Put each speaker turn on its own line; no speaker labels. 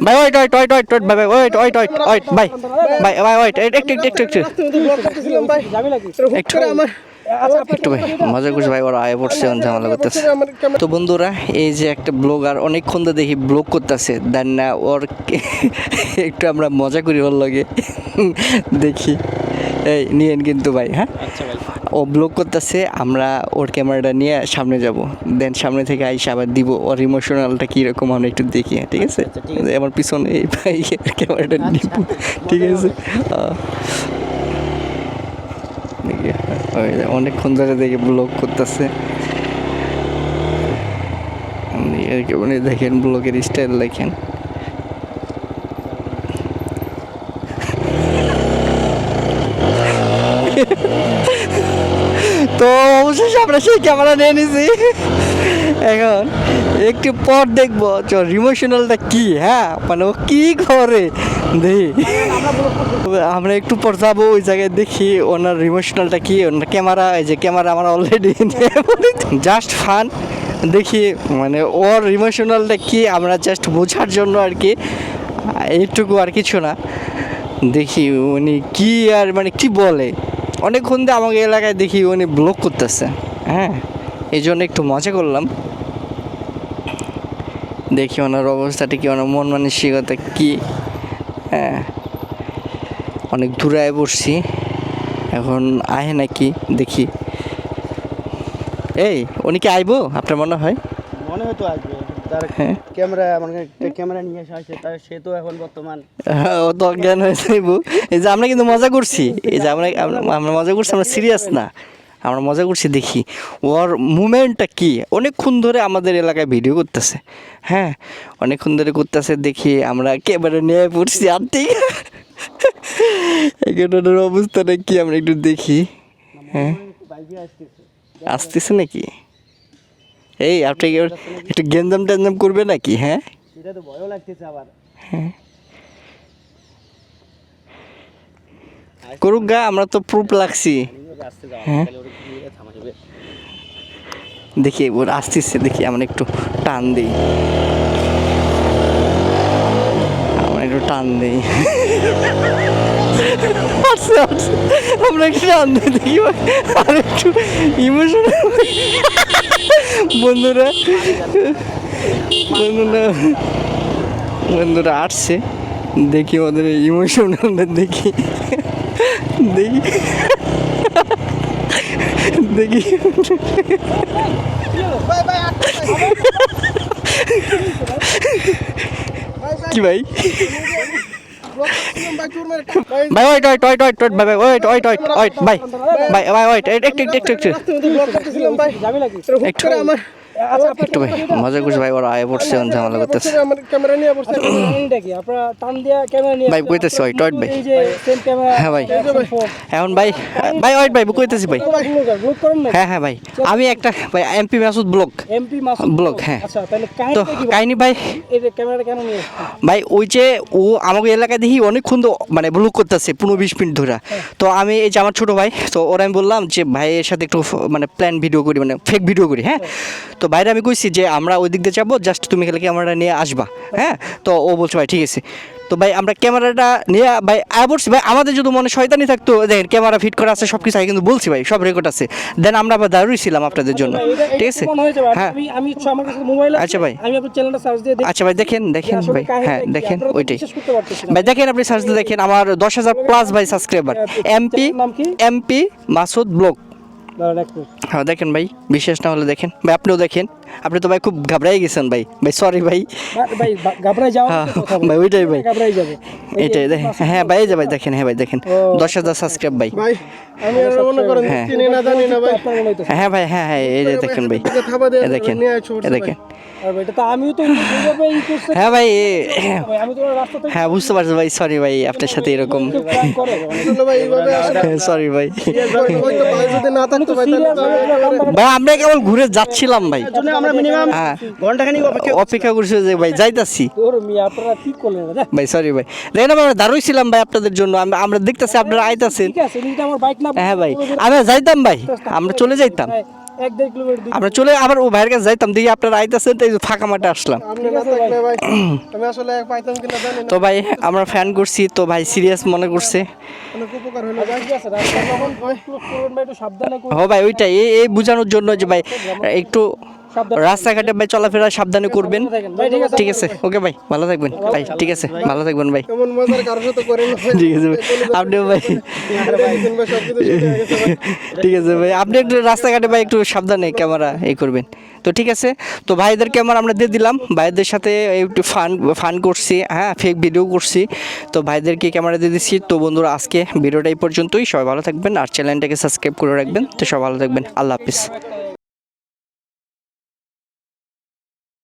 ভাই wait wait wait wait wait ভাই wait wait wait wait ভাই ভাই ভাই ওয়েট একটু একটু একটু একটু একটু একটু ভাই মজা করছে ভাই ওরা আয় পড়ছে ঝামেলা করতেছে তো বন্ধুরা এই যে একটা ব্লগার অনেকক্ষণ তো দেখি ব্লগ করতেছে দেন না ওর একটু আমরা মজা করি ওর লাগে দেখি এই নিয়েন কিন্তু ভাই হ্যাঁ? ও ব্লগ করতেছে আমরা ওর ক্যামেরাটা নিয়ে সামনে যাব। দেন সামনে থেকে আইসা আবার দিব ওর ইমোশনালটা কীরকম আমরা একটু দেখি ঠিক আছে? আমার পিছনে এই ভাই ক্যামেরাটা নিব ঠিক আছে? অনেকক্ষণ ধরে দেখে ব্লগ করতেছে। মানে দেখেন ব্লগের স্টাইল দেখেন তো আমরা সেই ক্যামেরা নিয়ে নিছি। এখন একটু পর দেখব, চল ইমোশনালটা কি হ্যাঁ? মানে ও কি করে? দেখি। আমরা একটু পর যাব, ওই জায়গায় দেখি ওনার ইমোশনালটা কি, ওনার ক্যামেরা এই যে ক্যামেরা আমার অলরেডি জাস্ট ফান দেখি মানে ওর ইমোশনালটা কি, আমরা জাস্ট বোঝার জন্য আর কি, এইটুকু আর কিছু না। দেখি উনি কি আর মানে কি বলে। অনেকক্ষণ দিয়ে আমাকে এলাকায় দেখি উনি ব্লক করতেছে। হ্যাঁ এই জন্য একটু মজা করলাম। দেখি ওনার অবস্থাটা কি ওনার মন মানসিকতা কি। হ্যাঁ অনেক দূরে আয় পড়ছি। এখন আহে নাকি দেখি। এই উনি কি আইবো আপনার মনে হয়?
মনে হয়তো আসবে তার
হ্যাঁ।
ক্যামেরা মানে ক্যামেরা নিয়ে এসে আসছে তার সে তো এখন বর্তমান।
হ্যাঁ, ও তো অজ্ঞান হয়ে যাইব। এই যে আমরা কিন্তু মজা করছি। এই যে আমরা আমরা- মজা করছি আমরা সিরিয়াস না। আমরা মজা করছি দেখি। ওর মুভমেন্টটা কি? অনেকক্ষণ ধরে আমাদের এলাকায় ভিডিও করতেছে। হ্যাঁ অনেকক্ষণ ধরে করতেছে দেখি আমরা ক্যামেরা নিয়ে পড়ছি আর ঠিক এখানটার অবস্থাটা কি? আমরা একটু দেখি। হ্যাঁ।
আসতেছে
নাকি? এই আপনি একটু গেঞ্জাম টেঞ্জাম করবে নাকি? হ্যাঁ?
এটা তো ভয়ও লাগতেছে আবার।
করুক গা আমরা তো প্রুফ লাগছি। হ্যাঁ।
থামাইবে
দেখি ওর আসতেছে দেখি আমরা একটু টান দিই। আমরা একটু টান দিই। আমরা একটু টান দিই দেখি আর একটু ইমোশনাল বন্ধুরা। বন্ধুরা বন্ধুরা আসছে। দেখি ওদের ইমোশনালটা দেখি। দেখি। দেখি। কি ভাই? ভাই ওয়েট ওয়েট ওয়েট ওয়েট ভাই ভাই ওয়েট ওয়েট ওয়েট ওয়েট ভাই ভাই ভাই ওয়েট একটু একটু একটু। একটু।
নাকি
একটু একটু ভাই মজা করছে ভাই ওরা আয় পড়ছে ঝামেলা করতেছে।
ক্যামেরা নিয়ে আপনারা টান দিয়া ক্যামেরা নিয়ে
ভাই কইতেছি ভাই।
এই যে সেম ক্যামেরা
হ্যাঁ ভাই। এখন ভাই ভাই ওয়েট ভাই কইতেছি ভাই। হ্যাঁ হ্যাঁ ভাই। আমি একটা ভাই MP Masud blog
MP Masud
blog, হ্যাঁ।
আচ্ছা তাহলে
তো কাহিনী ভাই।
ক্যামেরাটা কেন নিয়ে?
ভাই ওই যে ও আমাকে এলাকায় দেখি অনেকক্ষণ তো মানে ব্লক করতেছে পনেরো বিশ মিনিট ধরে। তো আমি এই যে আমার ছোটো ভাই তো ওরা আমি বললাম যে ভাইয়ের সাথে একটু মানে প্ল্যান ভিডিও করি মানে ফেক ভিডিও করি হ্যাঁ? তো বাইরে আমি কইছি যে আমরা ওই দিক দিয়ে যাব জাস্ট তুমি খেলে ক্যামেরাটা নিয়ে আসবা হ্যাঁ? তো ও বলছে ভাই ঠিক আছে। তো ভাই আমরা ক্যামেরাটা নিয়ে ভাই আয় ভাই আমাদের যদি মনে শয়তানি থাকতো দেখেন ক্যামেরা ফিট করা আছে সব কিছু কিন্তু বলছি ভাই সব রেকর্ড আছে। দেন আমরা আবার দাঁড়িয়ে ছিলাম আপনাদের জন্য ঠিক আছে। হ্যাঁ।
আমি আমি আমার কাছে মোবাইল আছে
আচ্ছা ভাই।
আমি আপনার চ্যানেলটা সার্চ দিয়ে দেখি
আচ্ছা ভাই দেখেন দেখেন ভাই হ্যাঁ দেখেন ওইটাই। ভাই দেখেন আপনি সার্চ দিয়ে দেখেন আমার দশ হাজার প্লাস ভাই subscriber MP MP Masud blog দেখেন ভাই বিশেষ না হলে দেখেন। ভাই আপনিও দেখেন। আপনি তো ভাই খুব ঘাবড়াই গেছেন ভাই। ভাই সরি ভাই।
ভাই, ঘাবড়ায় যাওয়ার
হ্যাঁ। ভাই, ওইটাই ভাই।
ঘাবড়ায় যাবে।
এটাই দেখেন। হ্যাঁ ভাই এই যে ভাই দেখেন হ্যাঁ ভাই দেখেন। দশ হাজার সাবস্ক্রাইব ভাই।
ভাই আমি আর মনে করেন
হ্যাঁ।
চিনি না জানি না ভাই।
হ্যাঁ ভাই হ্যাঁ হ্যাঁ এই যে দেখেন ভাই। দেখেন দেখেন।
আর ভাই, এটা তো আমিও তো এইভাবে ই করছি।
হ্যাঁ ভাই হ্যাঁ বুঝতে পারছি ভাই সরি ভাই আপনার সাথে এরকম।
আসলে
সরি ভাই।
ভাই
আমরা কেবল ঘুরে যাচ্ছিলাম ভাই।
আমরা মিনিমাম
হ্যাঁ।
ঘন্টাখানিক অপেক্ষা
অপেক্ষা করছি যে ভাই যাইতাছি। ভাই সরি ভাই। দেখেন আমরা দাঁড়াইছিলাম ভাই আপনাদের জন্য আমরা দেখতেছি আপনারা আইতাছেন।
ঠিক আছে এমনিতে আমার বাইক না
হ্যাঁ ভাই আমরা যাইতাম ভাই আমরা চলে যাইতাম। আমরা চলে আবার ও ভাইয়ের কাছে যাইতাম দেখি আপনারা আইতেছেন তাই ফাঁকা মাঠে আসলাম।
আপনি না থাকলে ভাই। আমি আসলে পাইতাম কিনা জানি না।
তো ভাই আমরা ফ্যান করছি তো ভাই সিরিয়াস মনে করছে।
ক্লোজ করবেন ভাই। একটু
হ ভাই ওইটাই এই এই বোঝানোর জন্য যে ভাই একটু রাস্তাঘাটে ভাই চলাফেরা সাবধানে করবেন।
ঠিক আছে।
ওকে ভাই ভালো থাকবেন। ভাই ঠিক আছে ভালো থাকবেন ভাই। ঠিক আছে ভাই আপনিও
ভাই।
ঠিক আছে ভাই আপনি একটু রাস্তাঘাটে ভাই একটু সাবধানে ক্যামেরা এই করবেন। তো ঠিক আছে তো ভাইদের ক্যামেরা আমরা দিয়ে দিলাম। ভাইদের সাথে একটু ফান ফান করছি হ্যাঁ ফেক ভিডিও করছি। তো ভাইদেরকে ক্যামেরা দিয়ে দিচ্ছি তো বন্ধুরা আজকে ভিডিওটা এই পর্যন্তই। সবাই ভালো থাকবেন আর চ্যানেলটাকে সাবস্ক্রাইব করে রাখবেন। তো সবাই ভালো থাকবেন। আল্লাহ হাফিজ।